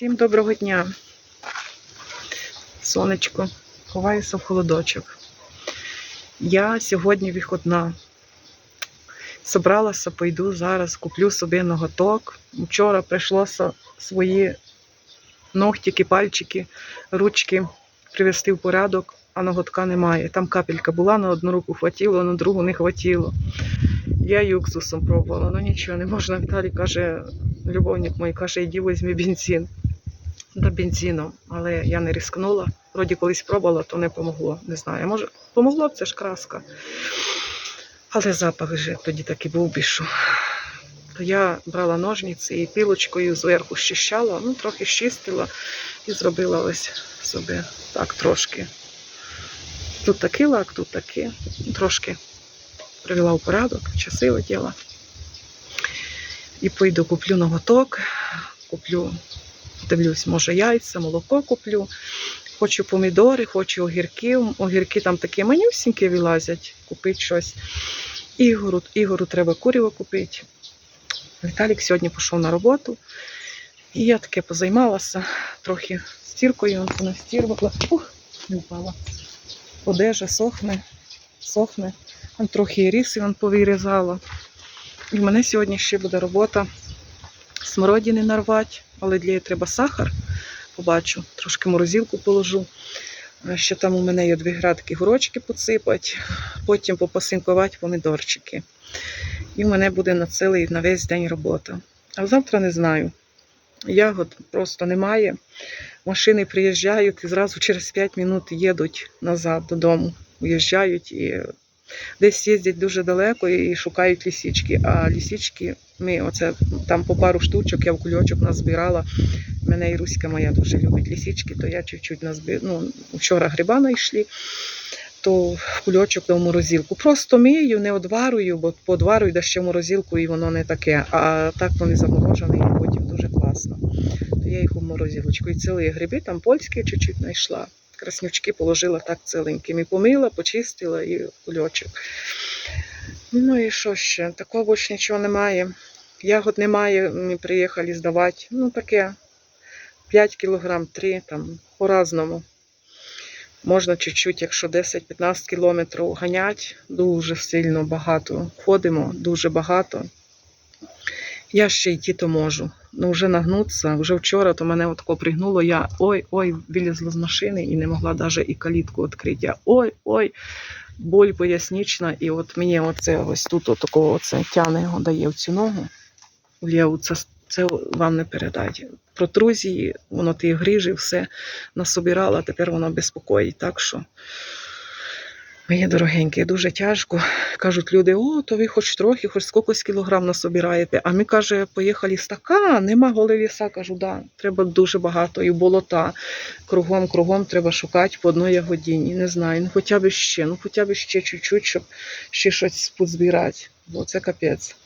Всім доброго дня. Сонечко, ховаюся в холодочок. Я сьогодні виходна. Собралася, пойду зараз, куплю собі ноготок. Вчора прийшлося свої ногтики, пальчики, ручки привести в порядок, а ноготка немає. Там капелька була, на одну руку хватило, на другу не хватило. Я і уксусом пробувала, ну нічого не можна. Віталій каже, любовник мій каже, іди візьми бензин. До бензину, але я не рискнула. Вроді колись пробувала, то не помогло. Не знаю. Може, помогло б це ж краска. Але запах же тоді такий був бішу. То я брала ножниці і пілочкою зверху щищала, ну трохи щистила і зробила ось собі так трошки. Тут такий лак, тут такий. Трошки привела в порядок, часи оділа. І пойду куплю ноготок, куплю, дивлюсь, може, яйця, молоко куплю. Хочу помідори, хочу огірки. Огірки там такі манюсінькі вилазять, купити щось. Ігору, Ігору треба куріво купити. Віталік сьогодні пішов на роботу. І я таке позаймалася трохи стіркою, вона стірвала. Ух, не впала. Одежа сохне, сохне. Там трохи і ріси вон повирізала. І в мене сьогодні ще буде робота смородини нарвати, але для її треба сахар. Побачу, трошки морозилку положу. Ще там у мене є дві градки горочки посипати, потім попасинкувати помідорчики. І в мене буде на цілий на весь день робота. А завтра не знаю. Ягод просто немає. Машини приїжджають і зразу через 5 минут їдуть назад додому. Уїжджають і десь їздять дуже далеко і шукають лісічки. А лісічки ми оце там по пару штучок я в кульочок назбирала. Мене і Руська моя дуже любить лісічки, то я чуть-чуть назбирала. Ну, вчора гриба знайшли, то в кульочок дав морозилку. Просто мию, не одварую, бо подварую да ще в морозилку і воно не таке. А так вони заморожені і потім дуже класно. То я їх у морозилочку. І цілі гриби, там польські чуть-чуть знайшла. Краснючки положила так ціленькими. Помила, почистила і кульочок. Ну і що ще? Такого більше нічого немає. Ягод немає, ми приїхали здавати. Ну таке 5 кілограм, 3, там по-разному. Можна чуть-чуть, якщо 10-15 кілометрів ганять, дуже сильно багато. Ходимо дуже багато. Я ще йти то можу. Ну вже нагнутися. Вже вчора то мене отако пригнуло. Я ой-ой, вилізла з машини і не могла навіть і калітку відкрити. Я ой-ой, боль пояснічна. І от мені оце ось тут отакого оце тяне його дає в цю ногу. В ліву це, це вам не передать. Протрузії, воно ті грижі, все насобирала, тепер воно безпокоїть. Так що, мої дорогенькі, дуже тяжко. Кажуть люди, о, то ви хоч трохи, хоч скількось кілограм насобираєте. А ми, каже, поїхали з така, нема голи ліса. Кажу, да, треба дуже багато. І болота. Кругом, кругом треба шукати по одній ягодині. Не знаю, ну хоча б ще, ну хоча б ще чуть-чуть, щоб ще щось позбирати. Бо це капець.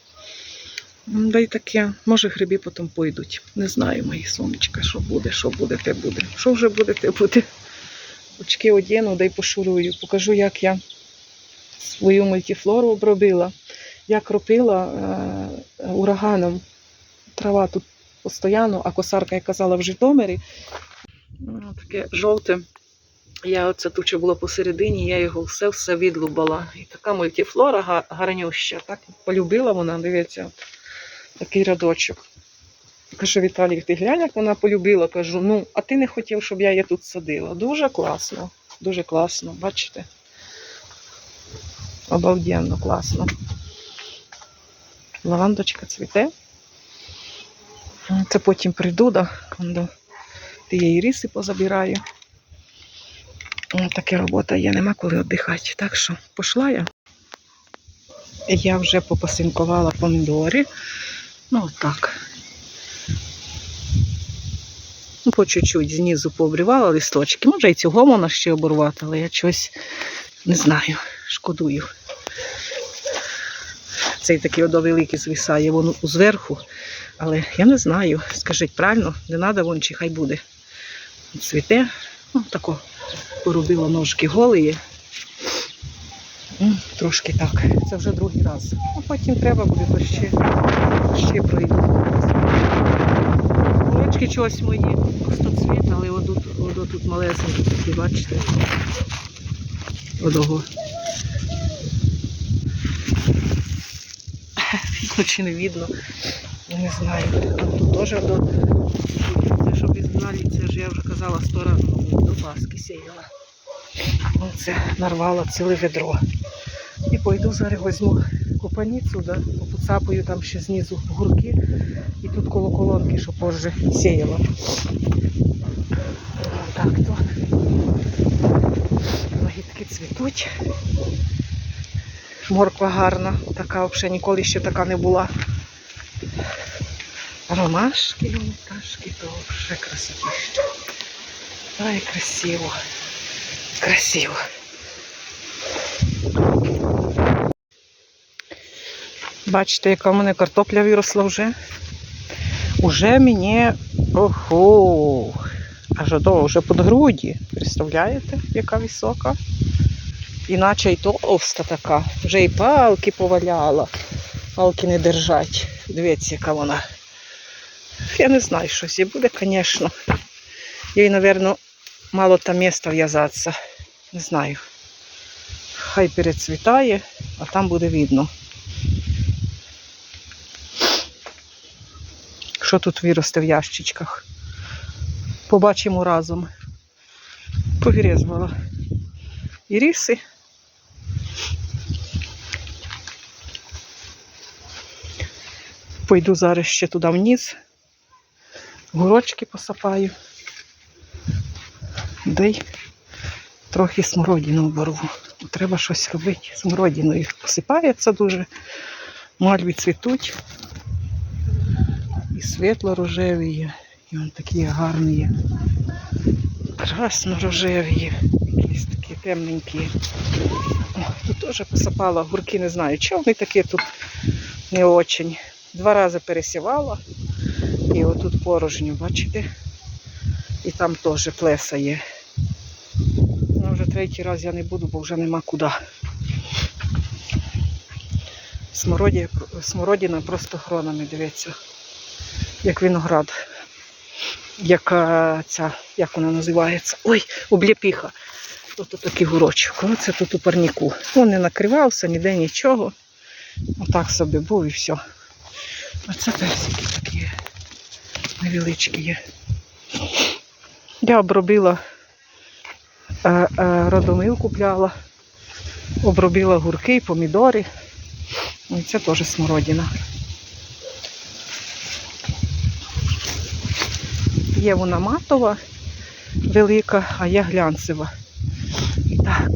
Да й таке, може гриби потім пойдуть. Не знаю, мої сонечка, що буде, що буде, те буде. Що вже буде, те буде. Очки одіну, да й пошурую. Покажу, як я свою мультифлору обробила. Я кропила е, ураганом. Трава тут постійно, а косарка, як казала, в Житомирі. Ну, Таке жовте. Я оце тут що було посередині, я його все-все відлубала. І така мультифлора гарнюща. Так полюбила вона, дивіться, такий рядочок. Кажу, Віталій, ти глянь, як вона полюбила. Кажу, ну, а ти не хотів, щоб я її тут садила. Дуже класно, дуже класно, бачите? Обалденно класно. Лавандочка цвіте. Це потім прийду, да, до тієї риси позабираю. Така робота є, нема коли віддихати. Так що пішла я. Я вже попасинкувала помідори. Ну, так. По чуть-чуть знизу пообривала листочки. Може, і цього можна ще оборвати, але я щось не знаю, шкодую. Цей такий великий звисає воно зверху. Але я не знаю, скажіть правильно, не треба вон чи хай буде. Цвіте. Ну, тако порубила ножки голії. Трошки так. Це вже другий раз. А потім треба буде ще, ще пройду. Огірочки чогось мої пустоцвіт, але отут, отут тут малесенькі такі, бачите. Одого. Видно чи не видно. Не знаю. Тут теж до. Це щоб знали, це ж я вже казала сто разів, до Паски сіяла. Оце нарвала ціле ведро. І пойду зараз візьму купаніцю, да, попоцапаю там ще знизу гурки. І тут коло колонки, що позже сіяла. Так то. Лагідки цвітуть. Морква гарна, така взагалі ніколи ще така не була. Ромашки, пташки, то вже красотіще. Ай, красиво. Красиво. Бачите, яка в мене картопля виросла вже. Уже мені. Охо. Аж до вже під груді. Представляєте, яка висока? Іначе й товста така. Вже і палки поваляла. Палки не держать. Дивіться, яка вона. Я не знаю, щось і буде, звісно. Їй, мабуть, мало там міста в'язатися. Не знаю. Хай перецвітає, а там буде видно. Що тут виросте в ящичках? Побачимо разом. Повірізувала і ріси. Пойду зараз ще туди вниз. Горочки посапаю. Дай трохи смородину беру. Треба щось робити. Смородиною посипається дуже. Мальві цвітуть. Світло-рожеві є. І вон такі гарні є. Красно-рожеві є. Якісь такі темненькі. Тут теж посипала гурки, не знаю, чого вони такі тут не очень. Два рази пересівала. І отут порожньо, бачите? І там теж плеса є. Ну, вже третій раз я не буду, бо вже нема куди. Смороді, смородина просто хронами, дивіться. Як виноград. Як е, ця, як вона називається? Ой, обліпіха. Тут такий гурочок. Оце тут у парніку. Він не накривався, ніде нічого. Отак собі був і все. А це персики такі невеличкі є. Я обробила е, е, родомил купляла, обробила гурки, помідори. Ну, І це теж смородина. Є вона матова, велика, а я глянцева. Так.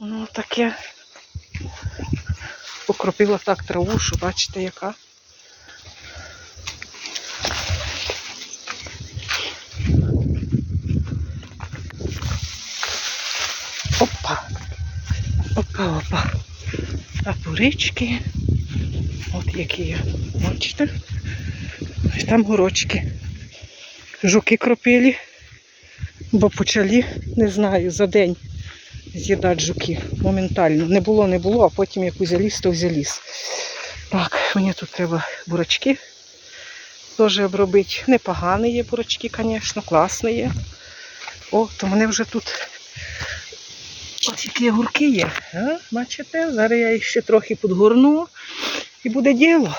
Ну, таке. Покропила так траву, що бачите, яка. Опа. Опа, опа. А порички. От які є. Бачите? І там горочки. Жуки кропили, бо почали, не знаю, за день з'їдати жуки. Моментально. Не було, не було, а потім як узяліз, то взяліз. Так, мені тут треба бурачки теж обробити. Непогані є бурачки, звісно, класні є. О, то мене вже тут Ось які огурки є. А? Бачите? Зараз я їх ще трохи підгорну і буде діло.